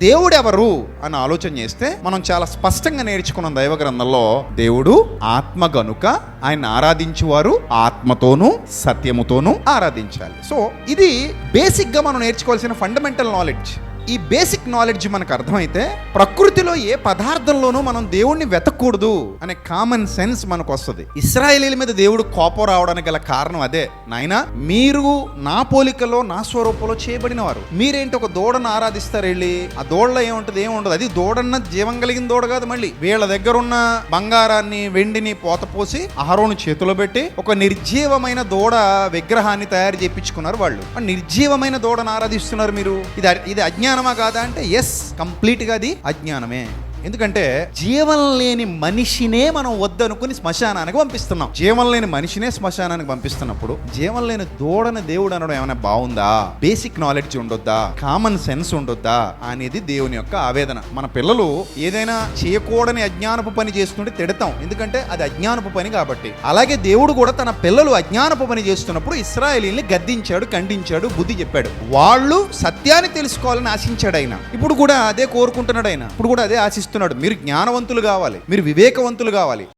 దేవుడెవరు అని ఆలోచన చేస్తే మనం చాలా స్పష్టంగా నేర్చుకున్న దైవ గ్రంథంలో దేవుడు ఆత్మ గనుక ఆయన ఆరాధించువారు ఆత్మతోనూ సత్యముతోనూ ఆరాధించాలి. సో ఇది బేసిక్గా మనం నేర్చుకోవాల్సిన ఫండమెంటల్ నాలెడ్జ్ ఈ బేసిక్ నాలెడ్జ్ మనకు అర్థమైతే ప్రకృతిలో ఏ పదార్థంలోనూ మనం దేవుణ్ణి వెతకూడదు అనే కామన్ సెన్స్ మనకు వస్తుంది. ఇస్రాయేలీల మీద దేవుడు కోపం రావడానికి గల కారణం అదే. నాయన మీరు నా పోలికలో నా స్వరూపంలో చేయబడిన వారు మీరేంటి ఒక దూడను ఆరాధిస్తారు వెళ్ళి? ఆ దూడలో ఏముంటది ఏముండదు. అది దూడన్న జీవం కలిగిన దూడ కాదు మళ్ళీ. వీళ్ళ దగ్గర ఉన్న బంగారాన్ని వెండిని పోతపోసి అహరోను చేతిలో పెట్టి ఒక నిర్జీవమైన దూడ విగ్రహాన్ని తయారు చేయించుకున్నారు వాళ్ళు. నిర్జీవమైన దూడను ఆరాధిస్తున్నారు మీరు? ఇది ఇది అజ్ఞానం అజ్ఞానమా కాదా అంటే ఎస్ కంప్లీట్గా అది అజ్ఞానమే. ఎందుకంటే జీవం లేని మనిషినే మనం వద్దనుకుని శ్మశానానికి పంపిస్తున్నాం. జీవం లేని మనిషినే శ్మశానానికి పంపిస్తున్నప్పుడు జీవం లేని దూడని దేవుడు అనడం ఏమైనా బాగుందా? బేసిక్ నాలెడ్జ్ ఉండొద్దా? కామన్ సెన్స్ ఉండొద్దా? అనేది దేవుని యొక్క ఆవేదన. మన పిల్లలు ఏదైనా చేయకూడని అజ్ఞానపు పని చేస్తుంటే తిడతాం. ఎందుకంటే అది అజ్ఞానపు పని కాబట్టి. అలాగే దేవుడు కూడా తన పిల్లలు అజ్ఞానపు పని చేస్తున్నప్పుడు ఇస్రాయలీని గద్దించాడు ఖండించాడు బుద్ధి చెప్పాడు. వాళ్ళు సత్యాన్ని తెలుసుకోవాలని ఆశించాడు ఆయన. ఇప్పుడు కూడా అదే కోరుకుంటున్నాడు ఆయన. ఇప్పుడు కూడా అదే ఆశిస్తున్నాడు. మీరు జ్ఞానవంతులు కావాలి. మీరు వివేకవంతులు కావాలి.